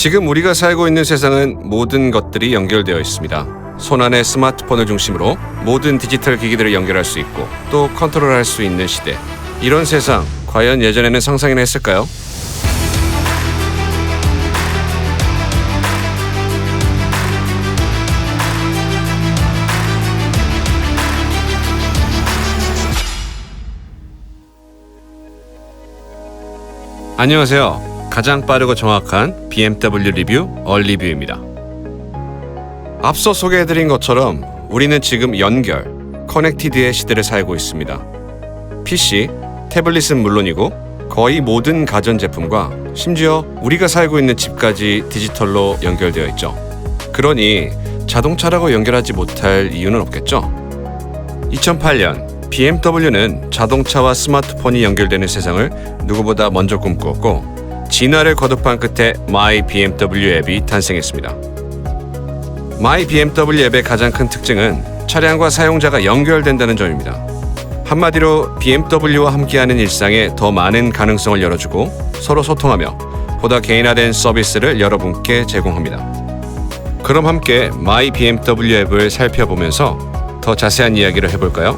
지금 우리가 살고 있는 세상은 모든 것들이 연결되어 있습니다. 손안의 스마트폰을 중심으로 모든 디지털 기기들을 연결할 수 있고 또 컨트롤할 수 있는 시대. 이런 세상 과연 예전에는 상상이나 했을까요? 안녕하세요. 가장 빠르고 정확한 BMW 리뷰 얼리뷰입니다. 앞서 소개해드린 것처럼 우리는 지금 연결, 커넥티드의 시대를 살고 있습니다. PC, 태블릿은 물론이고 거의 모든 가전제품과 심지어 우리가 살고 있는 집까지 디지털로 연결되어 있죠. 그러니 자동차라고 연결하지 못할 이유는 없겠죠. 2008년 BMW는 자동차와 스마트폰이 연결되는 세상을 누구보다 먼저 꿈꾸었고 진화를 거듭한 끝에 My BMW 앱이 탄생했습니다. My BMW 앱의 가장 큰 특징은 차량과 사용자가 연결된다는 점입니다. 한마디로 BMW와 함께하는 일상에 더 많은 가능성을 열어주고 서로 소통하며 보다 개인화된 서비스를 여러분께 제공합니다. 그럼 함께 My BMW 앱을 살펴보면서 더 자세한 이야기를 해볼까요?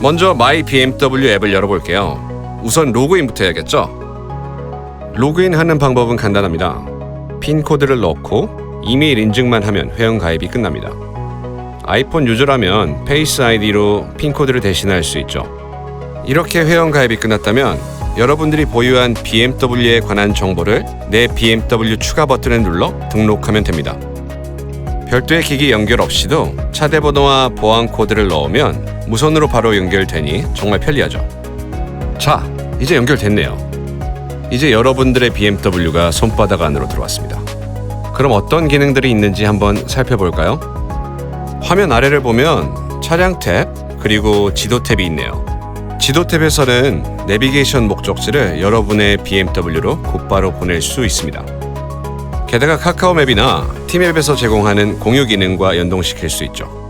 먼저 My BMW 앱을 열어볼게요. 우선 로그인부터 해야겠죠? 로그인하는 방법은 간단합니다. 핀 코드를 넣고 이메일 인증만 하면 회원 가입이 끝납니다. 아이폰 유저라면 페이스 아이디로 핀 코드를 대신할 수 있죠. 이렇게 회원 가입이 끝났다면 여러분들이 보유한 BMW에 관한 정보를 내 BMW 추가 버튼을 눌러 등록하면 됩니다. 별도의 기기 연결 없이도 차대 번호와 보안 코드를 넣으면 무선으로 바로 연결되니 정말 편리하죠. 자, 이제 연결됐네요. 이제 여러분들의 BMW가 손바닥 안으로 들어왔습니다. 그럼 어떤 기능들이 있는지 한번 살펴볼까요? 화면 아래를 보면 차량 탭 그리고 지도 탭이 있네요. 지도 탭에서는 내비게이션 목적지를 여러분의 BMW로 곧바로 보낼 수 있습니다. 게다가 카카오 맵이나 티맵에서 제공하는 공유 기능과 연동시킬 수 있죠.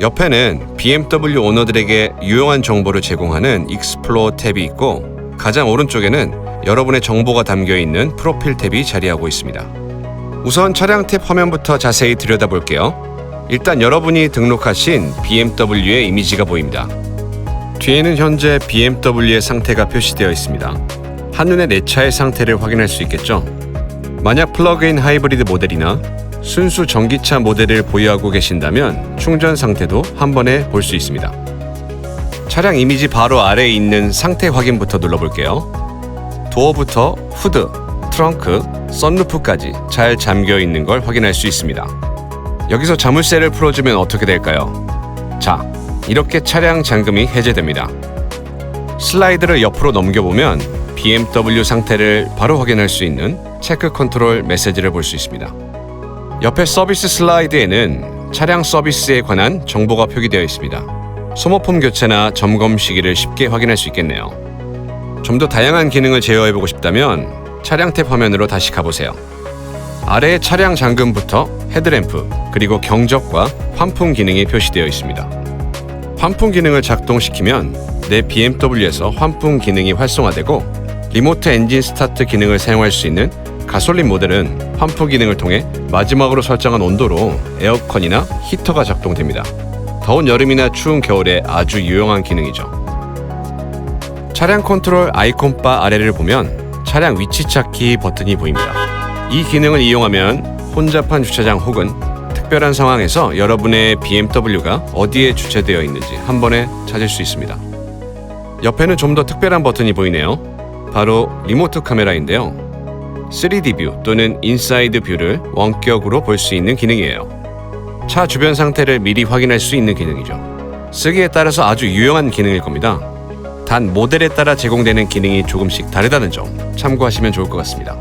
옆에는 BMW 오너들에게 유용한 정보를 제공하는 익스플로어 탭이 있고 가장 오른쪽에는 여러분의 정보가 담겨 있는 프로필 탭이 자리하고 있습니다. 우선 차량 탭 화면부터 자세히 들여다볼게요. 일단 여러분이 등록하신 BMW의 이미지가 보입니다. 뒤에는 현재 BMW의 상태가 표시되어 있습니다. 한눈에 내 차의 상태를 확인할 수 있겠죠? 만약 플러그인 하이브리드 모델이나 순수 전기차 모델을 보유하고 계신다면 충전 상태도 한 번에 볼 수 있습니다. 차량 이미지 바로 아래에 있는 상태 확인부터 눌러볼게요. 도어부터 후드, 트렁크, 썬루프까지 잘 잠겨 있는 걸 확인할 수 있습니다. 여기서 자물쇠를 풀어주면 어떻게 될까요? 자, 이렇게 차량 잠금이 해제됩니다. 슬라이드를 옆으로 넘겨보면 BMW 상태를 바로 확인할 수 있는 체크 컨트롤 메시지를 볼 수 있습니다. 옆에 서비스 슬라이드에는 차량 서비스에 관한 정보가 표기되어 있습니다. 소모품 교체나 점검 시기를 쉽게 확인할 수 있겠네요. 좀 더 다양한 기능을 제어해보고 싶다면 차량 탭 화면으로 다시 가보세요. 아래의 차량 잠금부터 헤드램프, 그리고 경적과 환풍 기능이 표시되어 있습니다. 환풍 기능을 작동시키면 내 BMW에서 환풍 기능이 활성화되고 리모트 엔진 스타트 기능을 사용할 수 있는 가솔린 모델은 환풍 기능을 통해 마지막으로 설정한 온도로 에어컨이나 히터가 작동됩니다. 더운 여름이나 추운 겨울에 아주 유용한 기능이죠. 차량 컨트롤 아이콘바 아래를 보면 차량 위치 찾기 버튼이 보입니다. 이 기능을 이용하면 혼잡한 주차장 혹은 특별한 상황에서 여러분의 BMW가 어디에 주차되어 있는지 한 번에 찾을 수 있습니다. 옆에는 좀 더 특별한 버튼이 보이네요. 바로 리모트 카메라인데요. 3D 뷰 또는 인사이드 뷰를 원격으로 볼 수 있는 기능이에요. 차 주변 상태를 미리 확인할 수 있는 기능이죠. 쓰기에 따라서 아주 유용한 기능일 겁니다. 단 모델에 따라 제공되는 기능이 조금씩 다르다는 점 참고하시면 좋을 것 같습니다.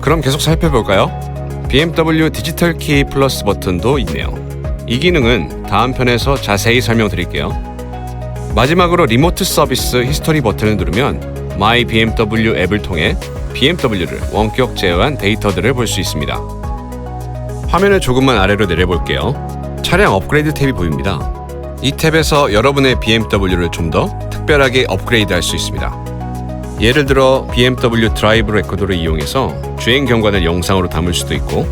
그럼 계속 살펴볼까요? BMW 디지털 키 플러스 버튼도 있네요. 이 기능은 다음 편에서 자세히 설명드릴게요. 마지막으로 리모트 서비스 히스토리 버튼을 누르면 My BMW 앱을 통해 BMW를 원격 제어한 데이터들을 볼 수 있습니다. 화면을 조금만 아래로 내려볼게요. 차량 업그레이드 탭이 보입니다. 이 탭에서 여러분의 BMW를 좀 더 특별하게 업그레이드 할 수 있습니다. 예를 들어 BMW 드라이브 레코더를 이용해서 주행 경관을 영상으로 담을 수도 있고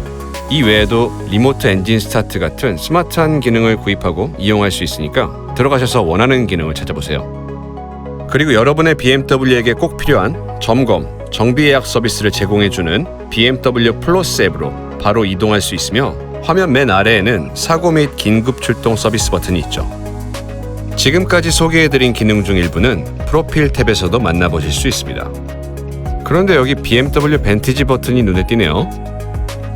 이 외에도 리모트 엔진 스타트 같은 스마트한 기능을 구입하고 이용할 수 있으니까 들어가셔서 원하는 기능을 찾아보세요. 그리고 여러분의 BMW에게 꼭 필요한 점검, 정비 예약 서비스를 제공해주는 BMW 플러스 앱으로 바로 이동할 수 있으며 화면 맨 아래에는 사고 및 긴급 출동 서비스 버튼이 있죠. 지금까지 소개해드린 기능 중 일부는 프로필 탭에서도 만나보실 수 있습니다. 그런데 여기 BMW 벤티지 버튼이 눈에 띄네요.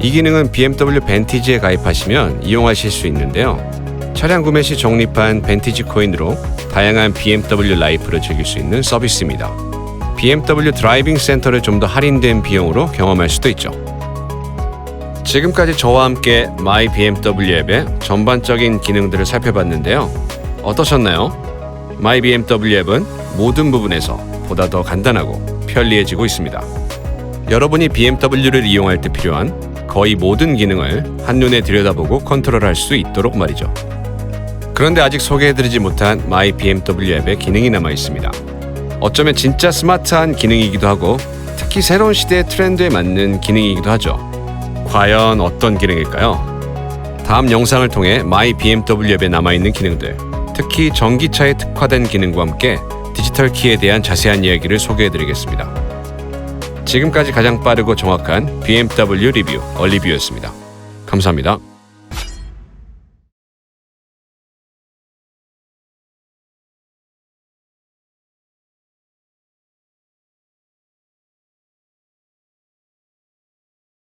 이 기능은 BMW 벤티지에 가입하시면 이용하실 수 있는데요. 차량 구매 시 적립한 벤티지 코인으로 다양한 BMW 라이프를 즐길 수 있는 서비스입니다. BMW 드라이빙 센터를 좀 더 할인된 비용으로 경험할 수도 있죠. 지금까지 저와 함께 마이 BMW 앱의 전반적인 기능들을 살펴봤는데요. 어떠셨나요? 마이 BMW 앱은 모든 부분에서 보다 더 간단하고 편리해지고 있습니다. 여러분이 BMW를 이용할 때 필요한 거의 모든 기능을 한눈에 들여다보고 컨트롤할 수 있도록 말이죠. 그런데 아직 소개해드리지 못한 마이 BMW 앱의 기능이 남아 있습니다. 어쩌면 진짜 스마트한 기능이기도 하고 특히 새로운 시대의 트렌드에 맞는 기능이기도 하죠. 과연 어떤 기능일까요? 다음 영상을 통해 마이 BMW 앱에 남아있는 기능들, 특히 전기차에 특화된 기능과 함께 디지털 키에 대한 자세한 이야기를 소개해드리겠습니다. 지금까지 가장 빠르고 정확한 BMW 리뷰 얼리뷰였습니다. 감사합니다.